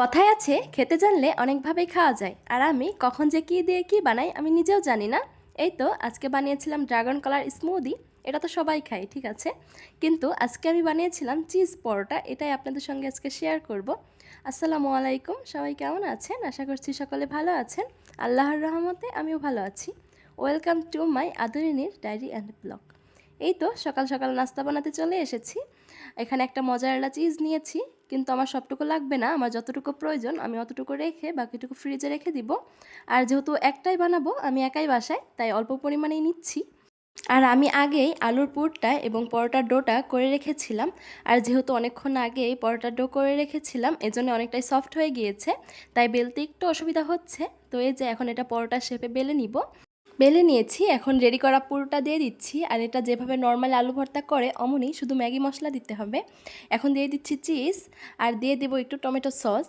কথায় আছে, খেতে জানলে অনেকভাবেই খাওয়া যায়। আর আমি কখন যে কী দিয়ে কী বানাই আমি নিজেও জানি না। এই তো, আজকে বানিয়েছিলাম ড্রাগন কলার স্মুদি, এটা তো সবাই খায়, ঠিক আছে? কিন্তু আজকে আমি বানিয়েছিলাম চিজ পরোটা, এটাই আপনাদের সঙ্গে আজকে শেয়ার করব। আসসালামু আলাইকুম, সবাই কেমন আছেন? আশা করছি সকলে ভালো আছেন। আল্লাহর রহমতে আমিও ভালো আছি। ওয়েলকাম টু মাই আদরিনীর ডায়েরি অ্যান্ড ব্লগ এই তো সকাল সকাল নাস্তা বানাতে চলে এসেছি। এখানে একটা মজারেলা চিজ নিয়েছি, কিন্তু আমার সবটুকু লাগবে না, আমার যতটুকু প্রয়োজন আমি অতটুকু রেখে বাকিটুকু ফ্রিজে রেখে দিব। আর যেহেতু একটাই বানাবো, আমি একাই বাসায়, তাই অল্প পরিমাণেই নিচ্ছি। আর আমি আগেই আলুর পুরটা এবং পরোটার ডোটা করে রেখেছিলাম। আর যেহেতু অনেকক্ষণ আগেই পরোটার ডো করে রেখেছিলাম, এজন্য অনেকটাই সফট হয়ে গিয়েছে, তাই বেলতে একটু অসুবিধা হচ্ছে। তো এই যে এখন এটা পরোটার শেপে বেলে নিব। বেলে নিয়েছি, এখন রেডি করা পুরোটা দিয়ে দিচ্ছি। আর এটা যেভাবে নর্মাল আলু ভর্তা করে অমনই শুধু ম্যাগি মশলা দিতে হবে। এখন দিয়ে দিচ্ছি চিজ আর দিয়ে দেবো একটু টমেটো সস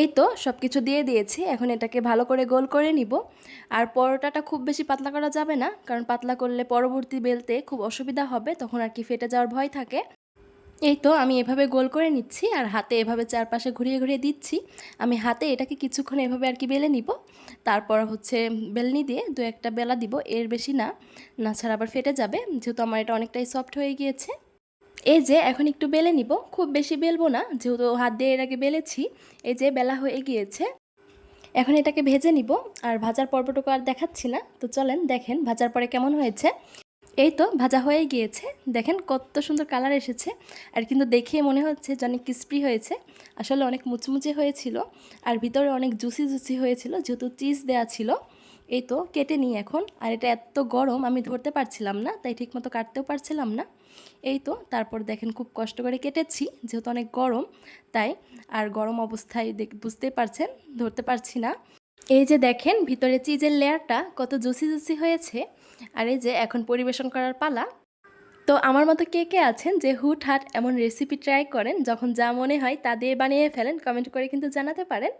এই তো সব কিছু দিয়ে দিয়েছি, এখন এটাকে ভালো করে গোল করে নিব। আর পরোটাটা খুব বেশি পাতলা করা যাবে না, কারণ পাতলা করলে পরবর্তী বেলতে খুব অসুবিধা হবে, তখন আর কি ফেটে যাওয়ার ভয় থাকে। এই তো, আমি এভাবে গোল করে নিচ্ছি আর হাতে এভাবে চারপাশে ঘুরিয়ে ঘুরিয়ে দিচ্ছি। আমি হাতে এটাকে কিছুক্ষণ এভাবে আর কি বেলে নিব। তারপর হচ্ছে বেলনি দিয়ে দু একটা বেলা দিব, এর বেশি না। না ছাড়া আবার ফেটে যাবে, যেহেতু আমার এটা অনেকটাই সফট হয়ে গিয়েছে। এই যে, এখন একটু বেলে নিব, খুব বেশি বেলবো না, যেহেতু হাত দিয়ে এর আগে বেলেছি, এই যে বেলা হয়ে গিয়েছে। এখন এটাকে ভেজে নিব, আর ভাজার পর্বটুকু আর দেখাচ্ছি না। তো চলেন দেখেন ভাজার পরে কেমন হয়েছে। এই তো ভাজা হয়ে গিয়েছে। দেখেন কত সুন্দর কালার এসেছে। আর কিন্তু দেখে মনে হচ্ছে যে অনেক ক্রিস্পি হয়েছে। আসলে অনেক মুচমুচে হয়েছিল। আর ভিতরে অনেক জুসি জুসি হয়েছিল, যেহেতু চিজ দেওয়া ছিল। এই তো কেটে নিই এখন। আর এটা এত গরম, আমি ধরতে পারছিলাম না, তাই ঠিকমতো কাটতেও পারছিলাম না। এই তো তারপর দেখেন খুব কষ্ট করে কেটেছি, যেহেতু অনেক গরম। তাই আর গরম অবস্থায় দেখ বুঝতেই পারছেন, ধরতে পারছি না। এই যে দেখেন ভিতরে চিজের লেয়ারটা কত জুসি জুসি হয়েছে। আর এই যে এখন পরিবেশন করার পালা। তো আমার মতো কে কে আছেন যে হুট হাট এমন রেসিপি ট্রাই করেন, যখন যা মনে হয় তা দিয়ে বানিয়ে ফেলেন কমেন্ট করে কিন্তু জানাতে পারেন।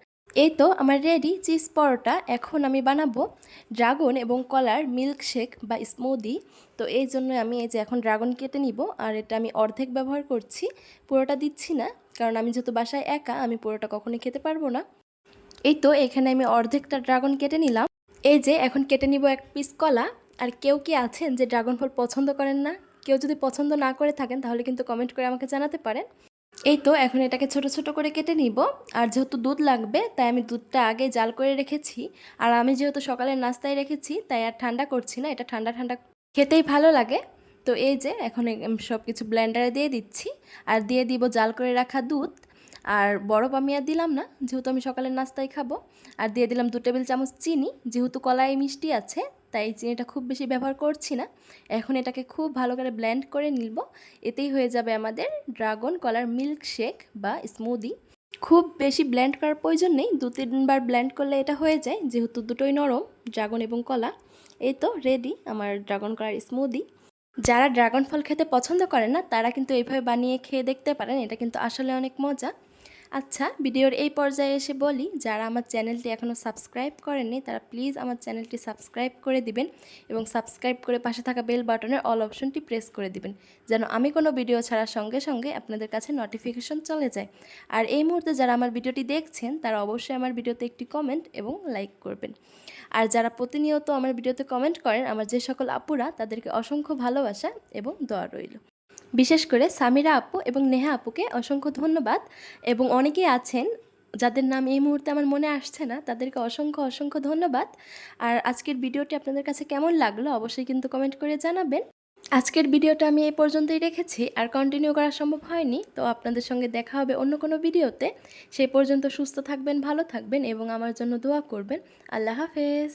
এই তো আমার রেডি চিজ পরোটা, এখন আমি বানাবো ড্রাগন এবং কলার মিল্ক শেক বা স্মুদি তো এই জন্য আমি এই যে এখন ড্রাগন কেটে নিব, আর এটা আমি অর্ধেক ব্যবহার করছি। পুরোটা দিচ্ছি না, কারণ আমি যেহেতু বাসায় একা, আমি পুরোটা কখনোই খেতে পারব না। এই তো এখানে আমি অর্ধেকটা ড্রাগন কেটে নিলাম। এই যে এখন কেটে নিব এক পিস কলা। আর কেউ কি আছেন যে ড্রাগন ফল পছন্দ করেন না? কেউ যদি পছন্দ না করে থাকেন, তাহলে কিন্তু কমেন্ট করে আমাকে জানাতে পারেন। এই তো, এখন এটাকে ছোট ছোট করে কেটে নিব। আর যেহেতু দুধ লাগবে, তাই আমি দুধটা আগে জাল করে রেখেছি। আর আমি যেহেতু সকালের নাস্তায় রেখেছি, তাই আর ঠান্ডা করছি না, এটা ঠান্ডা ঠান্ডা খেতেই ভালো লাগে। তো এই যে, এখন সব কিছু ব্লেন্ডারে দিয়ে দিচ্ছি। আর দিয়ে দিব জাল করে রাখা দুধ। আর বরফ আমি আর দিলাম না, যেহেতু আমি সকালের নাস্তায় খাব। আর দিয়ে দিলাম দু টেবিল চামচ চিনি, যেহেতু কলাই মিষ্টি আছে, তাই চিনিটা খুব বেশি ব্যবহার করছি না। এখন এটাকে খুব ভালো করে ব্লেন্ড করে নিব এতেই হয়ে যাবে আমাদের ড্রাগন কলার মিল্ক শেক বা স্মুদি খুব বেশি ব্লেন্ড করার প্রয়োজন নেই, দু তিনবার ব্লেন্ড করলে এটা হয়ে যায়, যেহেতু দুটোই নরম, ড্রাগন এবং কলা। এই তো রেডি আমার ড্রাগন কলার স্মুদি যারা ড্রাগন ফল খেতে পছন্দ করে না, তারা কিন্তু এইভাবে বানিয়ে খেয়ে দেখতে পারেন, এটা কিন্তু আসলে অনেক মজা। আচ্ছা ভিডিওর এই পর্যায়ে এসে বলি, যারা আমার চ্যানেলটি এখনও সাবস্ক্রাইব করেননি, তারা প্লিজ আমার চ্যানেলটি সাবস্ক্রাইব করে দিবেন এবং সাবস্ক্রাইব করে পাশে থাকা বেল বাটনের অল অপশনটি প্রেস করে দিবেন, যেন আমি কোনো ভিডিও ছাড়ার সঙ্গে সঙ্গে আপনাদের কাছে নোটিফিকেশন চলে যায়। আর এই মুহূর্তে যারা আমার ভিডিওটি দেখছেন, তারা অবশ্যই আমার ভিডিওতে একটি কমেন্ট এবং লাইক করবেন। আর যারা প্রতিনিয়ত আমার ভিডিওতে কমেন্ট করেন, আমার যে সকল আপুরা, তাদেরকে অসংখ্য ভালোবাসা এবং দোয়া রইল। বিশেষ করে সামিরা আপু এবং নেহা আপুকে অসংখ্য ধন্যবাদ। এবং অনেকেই আছেন যাদের নাম এই মুহূর্তে আমার মনে আসছে না, তাদেরকে অসংখ্য অসংখ্য ধন্যবাদ। আর আজকের ভিডিওটি আপনাদের কাছে কেমন লাগল অবশ্যই কিন্তু কমেন্ট করে জানাবেন। আজকের ভিডিওটা আমি এই পর্যন্তই রেখেছি, আর কন্টিনিউ করা সম্ভব হয়নি, তো আপনাদের সঙ্গে দেখা হবে অন্য কোনো ভিডিওতে। সেই পর্যন্ত সুস্থ থাকবেন, ভালো থাকবেন এবং আমার জন্য দোয়া করবেন। আল্লাহ হাফেজ।